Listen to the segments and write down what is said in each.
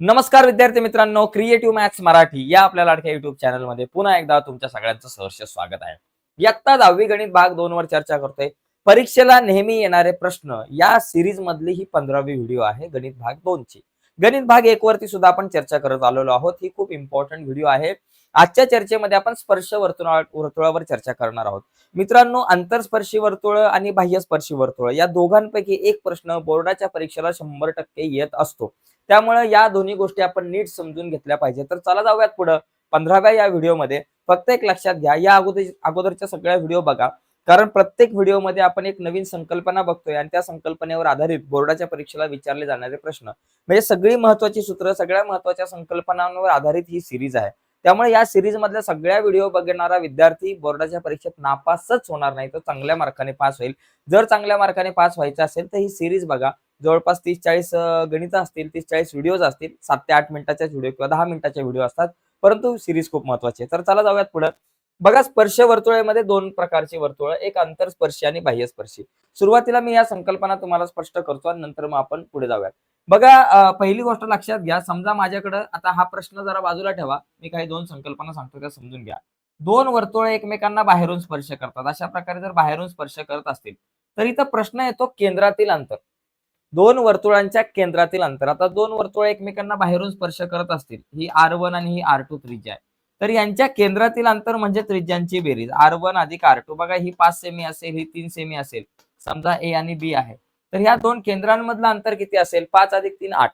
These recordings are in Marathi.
नमस्कार विद्यार्थी मित्रांनो क्रिएटिव्ह मॅथ्स मराठी या आपल्या लाडक्या युट्यूब चॅनलमध्ये पुन्हा एकदा तुमच्या सगळ्यांचं सहर्ष स्वागत आहे. इयत्ता दहावी गणित भाग दोन वर चर्चा करतोय. परीक्षेला नेहमी येणारे प्रश्न या सिरीज मधली ही पंधरावी व्हिडिओ आहे गणित भाग दोन ची. गणित भाग एक वरती सुद्धा आपण चर्चा करत आलेलो आहोत. ही खूप इम्पॉर्टंट व्हिडिओ आहे. आजच्या चर्चेमध्ये आपण स्पर्श वर्तुळा वर्तुळावर चर्चा करणार आहोत. मित्रांनो अंतरस्पर्शी वर्तुळ आणि बाह्यस्पर्शी वर्तुळ या दोघांपैकी एक प्रश्न बोर्डाच्या परीक्षेला शंभर टक्के येत असतो. त्यामुळे या दोन्ही गोष्टी आपण नीट समजून घेतल्या पाहिजे. तर चला जाऊयात पुढं. पंधराव्या या व्हिडिओमध्ये फक्त एक लक्षात घ्या या अगोदर अगोदरच्या सगळ्या व्हिडिओ बघा. कारण प्रत्येक व्हिडिओमध्ये आपण एक नवीन संकल्पना बघतोय आणि त्या संकल्पनेवर आधारित बोर्डाच्या परीक्षेला विचारले जाणारे प्रश्न. म्हणजे सगळी महत्वाची सूत्र सगळ्या महत्त्वाच्या संकल्पनांवर आधारित ही सिरीज आहे. त्यामुळे या सिरीज मधल्या सगळ्या व्हिडिओ बघणारा विद्यार्थी बोर्डाच्या परीक्षेत नापासच होणार नाही तर चांगल्या मार्काने पास होईल. जर चांगल्या मार्काने पास व्हायचं असेल तर ही सिरीज बघा. जवळपास तीस चाळीस गणित असतील तीस चाळीस व्हिडिओज असतील सात ते आठ मिनिटाच्या व्हिडिओ किंवा दहा मिनिटाच्या व्हिडिओ असतात. परंतु सिरीज खूप महत्वाची आहे. तर चला जाऊयात पुढे. बघा स्पर्श वर्तुळामध्ये दोन प्रकारची वर्तुळ एक अंतरस्पर्शी आणि बाह्यस्पर्शी. सुरुवातीला मी या संकल्पना तुम्हाला स्पष्ट करतो आणि नंतर मग आपण पुढे जाऊयात. बघा पहिली गोष्ट लक्षात घ्या. समजा माझ्याकडं आता हा प्रश्न जरा बाजूला ठेवा. मी काही दोन संकल्पना सांगतो त्या समजून घ्या. दोन वर्तुळ एकमेकांना बाहेरून स्पर्श करतात. अशा प्रकारे जर बाहेरून स्पर्श करत असतील तर इथं प्रश्न येतो केंद्रातील अंतर. दोन वर्तुळांच्या केंद्रातील अंतर. आता दोन वर्तुळ एकमेकांना बाहेरून स्पर्श करत असतील. ही आर वन आणि ही आर टू त्रिज्या आहे. तर यांच्या केंद्रातील अंतर म्हणजे त्रिज्यांची बेरीज. आर वन अधिक आर टू. बघा ही पाच सेमी असेल ही तीन सेमी असेल. समजा ए आणि बी आहे. तर ह्या दोन केंद्रांमधलं अंतर किती असेल? पाच अधिक तीन आठ.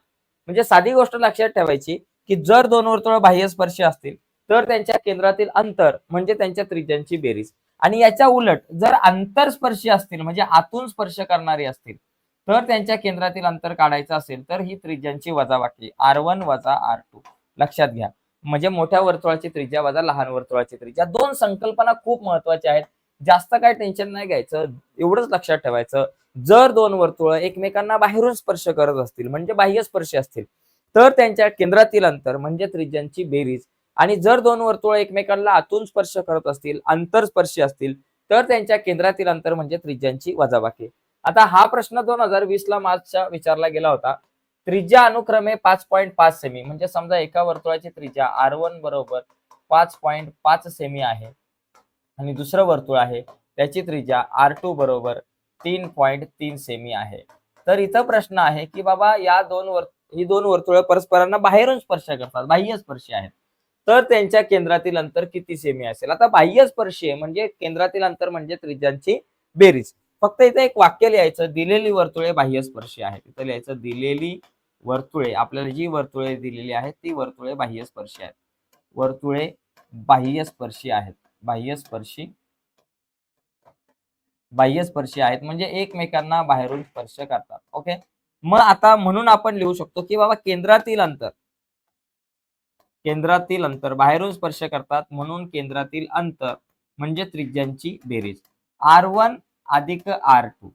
म्हणजे साधी गोष्ट लक्षात ठेवायची की जर दोन वर्तुळ बाह्य स्पर्श असतील तर त्यांच्या केंद्रातील अंतर म्हणजे त्यांच्या त्रिज्यांची बेरीज. आणि याच्या उलट जर आंतरस्पर्शी असतील म्हणजे आतून स्पर्श करणारी असतील तर त्यांच्या केंद्रातील अंतर काढायचं असेल तर ही त्रिज्यांची वजाबाकी आर वन वजा आर टू. लक्षात घ्या. म्हणजे मोठ्या वर्तुळाची त्रिज्या वजा लहान वर्तुळाची त्रिज्या. दोन संकल्पना खूप महत्त्वाच्या आहेत. जास्त काय टेन्शन नाही घ्यायचं. एवढंच लक्षात ठेवायचं. जर दोन वर्तुळ एकमेकांना बाहेरून स्पर्श करत असतील म्हणजे बाह्य स्पर्श असतील तर त्यांच्या केंद्रातील अंतर म्हणजे त्रिज्यांची बेरीज आणि जर दोन वर्तुळ एकमेकांना आतून स्पर्श करत असतील आंतरस्पर्शी असतील तर त्यांच्या केंद्रातील अंतर म्हणजे त्रिज्यांची वजाबाकी. आता हा प्रश्न दोन हजार वीस ला मार्चच्या विचारला गेला होता. त्रिज्या अनुक्रमे पाच पॉईंट पाच सेमी म्हणजे समजा एका वर्तुळाची त्रिज्या आर वन बरोबर पाच पॉईंट पाच सेमी आहे आणि दुसरं वर्तुळ आहे त्याची त्रिज्या आर टू बरोबर तीन पॉईंट तीन सेमी आहे. तर इथं प्रश्न आहे की बाबा या दोन वर्त ही दोन वर्तुळ परस्परांना बाहेरून स्पर्श करतात बाह्य स्पर्शी आहेत. तर त्यांच्या केंद्रातील अंतर किती सेमी असेल? आता बाह्य स्पर्शी आहे म्हणजे केंद्रातील अंतर म्हणजे त्रिज्यांची बेरीज. फक्त इथे एक वाक्य लिहायचं दिलेली वर्तुळे बाह्य स्पर्शी आहेत. इथं लिहायचं दिलेली वर्तुळे आपल्याला जी वर्तुळे दिलेली आहेत ती वर्तुळे बाह्य स्पर्शी आहेत. वर्तुळे बाह्य स्पर्शी आहेत. बाह्य स्पर्शी बाह्य स्पर्शी आहेत म्हणजे एकमेकांना बाहेरून स्पर्श करतात. ओके? मग आता म्हणून आपण लिहू शकतो की बाबा केंद्रातील अंतर केंद्रातील अंतर बाहेरून स्पर्श करतात म्हणून केंद्रातील अंतर म्हणजे त्रिज्यांची बेरीज. आर वन अधिक आर टू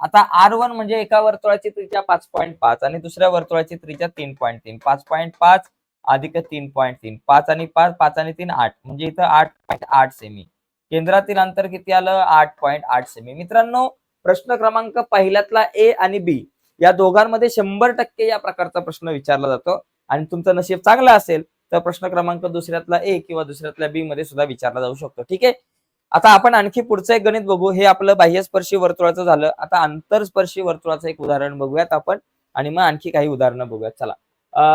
आता आर वन म्हणजे एका वर्तुळाची त्रिज्या पाच पॉईंट पाच आणि दुसऱ्या वर्तुळाची त्रिज्या तीन पॉईंट तीन. पाच पॉईंट पाच अधिक तीन पॉईंट तीन. पाच आणि पाच पाच आणि तीन आठ. म्हणजे इथं आठ पॉईंट आठ सेमी केंद्रातील अंतर किती आलं? आठ पॉईंट आठ सेमी मित्रांनो प्रश्न क्रमांक पहिल्यातला ए आणि बी या दोघांमध्ये शंभर टक्के या प्रकारचा प्रश्न विचारला जातो. आणि तुमचं नशीब चांगलं असेल तर प्रश्न क्रमांक दुसऱ्यातला ए किंवा दुसऱ्यातल्या बी मध्ये सुद्धा विचारला जाऊ शकतो. ठीक आहे? आता आपण आणखी पुढचं एक गणित बघू. हे आपलं बाह्यस्पर्शी वर्तुळाचं झालं. आता आंतरस्पर्शी वर्तुळाचं एक उदाहरण बघूयात आपण. आणि मग आणखी काही उदाहरणं बघूयात. चला.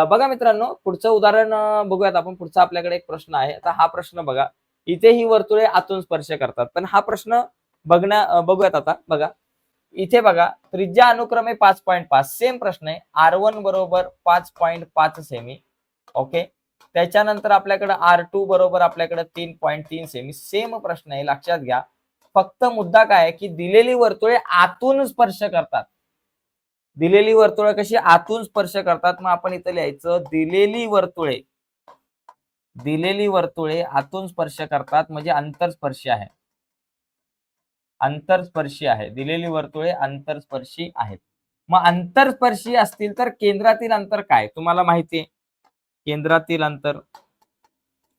बघा मित्रांनो पुढचं उदाहरण बघूयात आपण. पुढचा आपल्याकडे एक प्रश्न आहे. आता हा प्रश्न बघा. इथे ही वर्तुळे आतून स्पर्श करतात. पण हा प्रश्न बघण्या बघूयात आता. बघा. इथे बघा. त्रिज्या अनुक्रमे पाच पॉईंट पाच. सेम प्रश्न आहे. आर वन बरोबर पाच पॉईंट पाच सेमी ओके त्याच्यानंतर आपल्याकडे आर टू बरोबर आपल्याकडे तीन पॉईंट तीन सेमी सेम प्रश्न आहे लक्षात घ्या. फक्त मुद्दा काय आहे की दिलेली वर्तुळे आतून स्पर्श करतात. दिलेली वर्तुळे कशी आतून स्पर्श करतात? मग आपण इथं लिहायचं दिलेली वर्तुळे. दिलेली वर्तुळे आतून स्पर्श करतात म्हणजे आंतरस्पर्शी आहे. आंतरस्पर्शी आहे. दिलेली वर्तुळे आंतरस्पर्शी आहेत. मग आंतरस्पर्शी असतील तर केंद्रातील अंतर काय? तुम्हाला माहिती आहे केंद्रातील अंतर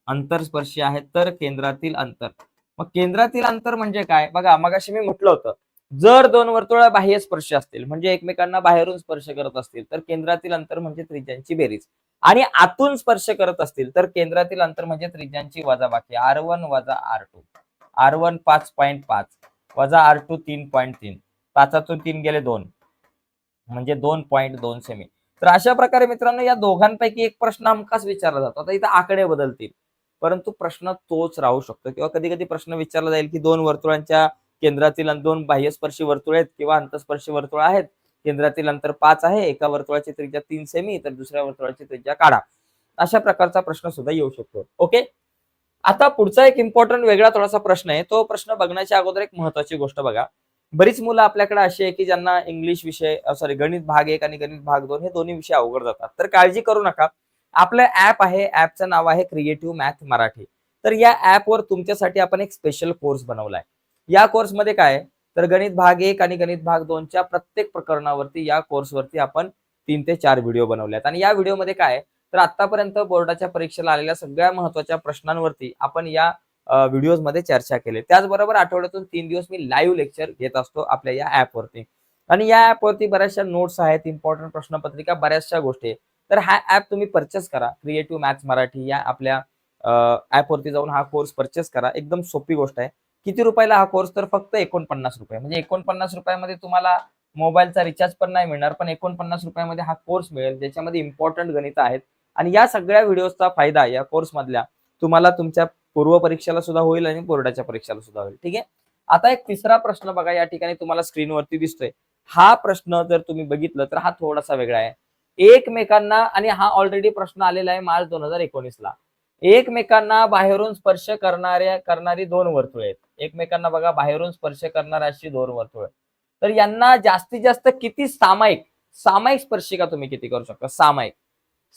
अंतरस्पर्शी आहे तर केंद्रातील अंतर. मग केंद्रातील अंतर म्हणजे काय? बघा मगाशी मी म्हटलं होतं जर दोन वर्तुळ बाह्य स्पर्श असतील म्हणजे एकमेकांना बाहेरून स्पर्श करत असतील तर केंद्रातील अंतर म्हणजे त्रिज्यांची बेरीज. आणि आतून स्पर्श करत असतील तर केंद्रातील अंतर म्हणजे त्रिज्यांची वजाबाकी आर वन वजा आर टू. आर वन पाच पॉईंट पाच वजा आर टू तीन पॉईंट तीन. पाचातून तीन गेले दोन म्हणजे दोन पॉईंट दोन सेमी. तर अशा प्रकारे मित्रांनो या दोघांपैकी एक प्रश्न हमखास विचारला जातो. आता इथं आकडे बदलतील. परंतु प्रश्न तोच राहू शकतो किंवा कधी कधी प्रश्न विचारला जाईल की दोन वर्तुळांच्या केंद्रातील दोन बाह्यस्पर्शी वर्तुळ आहेत किंवा अंतस्पर्शी वर्तुळ आहेत. केंद्रातील अंतर पाच आहे एका वर्तुळाची त्रिज्या तीन सेमी तर दुसऱ्या वर्तुळाची त्रिज्या काढा. अशा प्रकारचा प्रश्न सुद्धा येऊ शकतो. ओके? आता पुढचा एक इम्पॉर्टंट वेगळा थोडासा प्रश्न आहे. तो प्रश्न बघण्याच्या अगोदर एक महत्वाची गोष्ट बघा. बरीच मुलं आपल्याकडे अशी आहे की ज्यांना इंग्लिश विषय सॉरी गणित भाग एक आणि गणित भाग दोन हे दोन्ही विषय अवघड जातात. तर काळजी करू नका. आपलं ऍप आहे ऍपचं नाव आहे क्रिएटिव्ह मॅथ मराठी. तर या ऍपवर तुमच्यासाठी आपण एक स्पेशल कोर्स बनवलाय. या कोर्समध्ये काय आहे? तर गणित भाग एक आणि गणित भाग दोनच्या प्रत्येक प्रकरणावरती या कोर्सवरती आपण तीन ते चार व्हिडिओ बनवले आहेत आणि या व्हिडिओमध्ये काय तर आतापर्यंत बोर्डाच्या परीक्षेला आलेल्या सगळ्या महत्त्वाच्या प्रश्नांवरती आपण या व्हिडिओजमध्ये चर्चा केली. त्याचबरोबर आठवड्यातून तीन दिवस मी लाईव्ह लेक्चर घेत असतो आपल्या या ऍपवरती आणि या ऍपवरती बऱ्याचशा नोट्स आहेत इम्पॉर्टंट प्रश्नपत्रिका बऱ्याचशा गोष्टी तर हा ऍप तुम्ही परचेस करा. क्रिएटिव्ह मॅथ्स मराठी या आपल्या ऍपवरती जाऊन हा कोर्स परचेस करा. एकदम सोपी गोष्ट आहे. किती रुपयाला हा कोर्स तर फक्त एकोणपन्नास रुपये. म्हणजे एकोणपन्नास रुपयामध्ये तुम्हाला मोबाईलचा रिचार्ज पण नाही मिळणार पण एकोणपन्नास रुपयामध्ये हा कोर्स मिळेल. ज्याच्यामध्ये इम्पॉर्टंट गणित आहेत. आणि या सगळ्या व्हिडिओचा फायदा या कोर्स मधल्या तुम्हाला तुमच्या पूर्व परीक्षेला सुद्धा होईल आणि बोर्डाच्या परीक्षेला सुद्धा होईल. ठीक आहे? आता एक तिसरा प्रश्न बघा या ठिकाणी तुम्हाला स्क्रीनवरती दिसतोय. हा प्रश्न जर तुम्ही बघितलं तर हा थोडासा वेगळा आहे. एकमेकांना आणि हा ऑलरेडी प्रश्न आलेला आहे मार्च दोन हजार एकोणीस ला एकमेकांना बाहेरून स्पर्श करणाऱ्या करणारी दोन वर्तुळ आहेत. एकमेकांना बघा बाहेरून स्पर्श करणाऱ्या अशी दोन वर्तुळ तर यांना जास्तीत जास्त किती सामायिक? सामायिक स्पर्शिका तुम्ही किती करू शकता? सामायिक.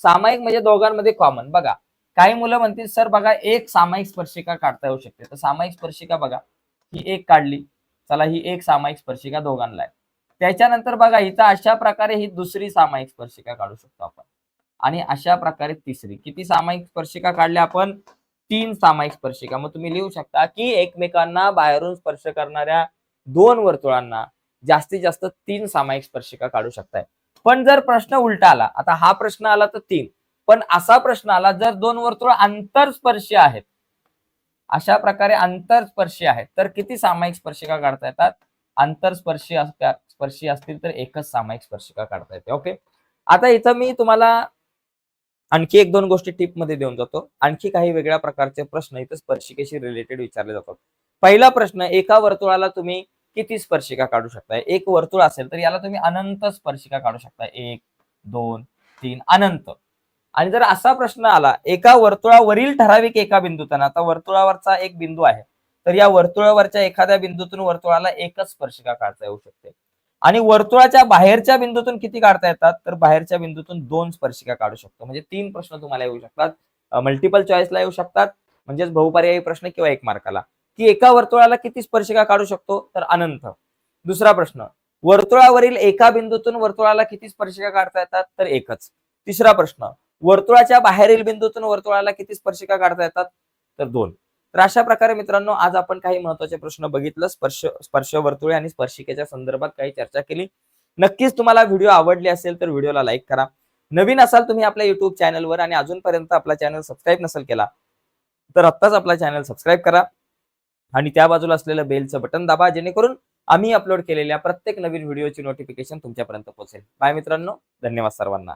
सामायिक म्हणजे दोघांमध्ये कॉमन बघा. काही मुलं म्हणतील सर बघा एक सामायिक स्पर्शिका काढता येऊ शकते. तर सामायिक स्पर्शिका बघा ही एक काढली. चला ही एक सामायिक स्पर्शिका दोघांना आहे. त्याच्यानंतर बघा इथं अशा प्रकारे ही दुसरी सामायिक स्पर्शिका काढू शकतो आपण. आणि अशा प्रकारे तिसरी. किती सामायिक स्पर्शिका काढल्या आपण? तीन सामायिक स्पर्शिका. मग तुम्ही लिहू शकता की एकमेकांना बाहेरून स्पर्श करणाऱ्या दोन वर्तुळांना जास्तीत जास्त तीन सामायिक स्पर्शिका काढू शकताय. पण जर प्रश्न उलटा आला आता हा प्रश्न आला तर तीन. पण असा प्रश्न आला जर दोन वर्तुळ आंतरस्पर्शी आहेत अशा प्रकारे आंतरस्पर्शी आहेत तर किती सामायिक स्पर्शिका काढता येतात? आंतरस्पर्शी असतात स्पर्शी असतील तर एकच सामायिक स्पर्शिका काढता येते ओके? आता इथं मी तुम्हाला आणखी एक दोन गोष्टी टिपमध्ये देऊन जातो. आणखी काही वेगळ्या प्रकारचे प्रश्न इथं स्पर्शिकेशी रिलेटेड विचारले जातात. पहिला प्रश्न एका वर्तुळाला तुम्ही किती स्पर्शिका काढू शकताय? एक वर्तुळ असेल तर याला तुम्ही अनंत स्पर्शिका काढू शकता एक दोन तीन अनंत. आणि जर असा प्रश्न आला एका वर्तुळावरील ठराविक एका बिंदूतून आता वर्तुळावरचा एक बिंदू आहे तर या वर्तुळावरच्या एखाद्या बिंदूतून वर्तुळाला एकच स्पर्शिका काढता येऊ शकते. आणि वर्तुळाच्या बाहेरच्या बिंदूतून किती काढता येतात? तर बाहेरच्या बिंदूतून दोन स्पर्शिका काढू शकतो. म्हणजे तीन प्रश्न तुम्हाला येऊ शकतात. मल्टिपल चॉईसला येऊ शकतात. म्हणजेच बहुपर्यायी प्रश्न किंवा एक मार्काला. की एका वर्तुळाला किती स्पर्शिका काढू शकतो? तर अनंत. दुसरा प्रश्न. वर्तुळावरील एका बिंदूतून वर्तुळाला किती स्पर्शिका काढता येतात? तर एकच. तिसरा प्रश्न. वर्तुळाच्या बाहेरील बिंदूतून वर्तुळाला किती स्पर्शिका काढता येतात? तर दोन. तर अशा प्रकारे मित्रांनो आज आपण काही महत्त्वाचे प्रश्न बघितलं. स्पर्श स्पर्श वर्तुळे आणि स्पर्शिकेच्या संदर्भात काही चर्चा केली. नक्कीच तुम्हाला व्हिडिओ आवडली असेल तर व्हिडिओला लाईक करा. नवीन असाल तुम्ही आपल्या युट्यूब चॅनलवर आणि अजूनपर्यंत आपला चॅनल सबस्क्राईब नसेल केला तर आत्ताच आपला चॅनल सबस्क्राईब करा. आणि त्या बाजूला असलेलं बेलचं बटन दाबा जेणेकरून आम्ही अपलोड केलेल्या प्रत्येक नवीन व्हिडिओची नोटिफिकेशन तुमच्यापर्यंत पोहोचेल. बाय मित्रांनो धन्यवाद सर्वांना.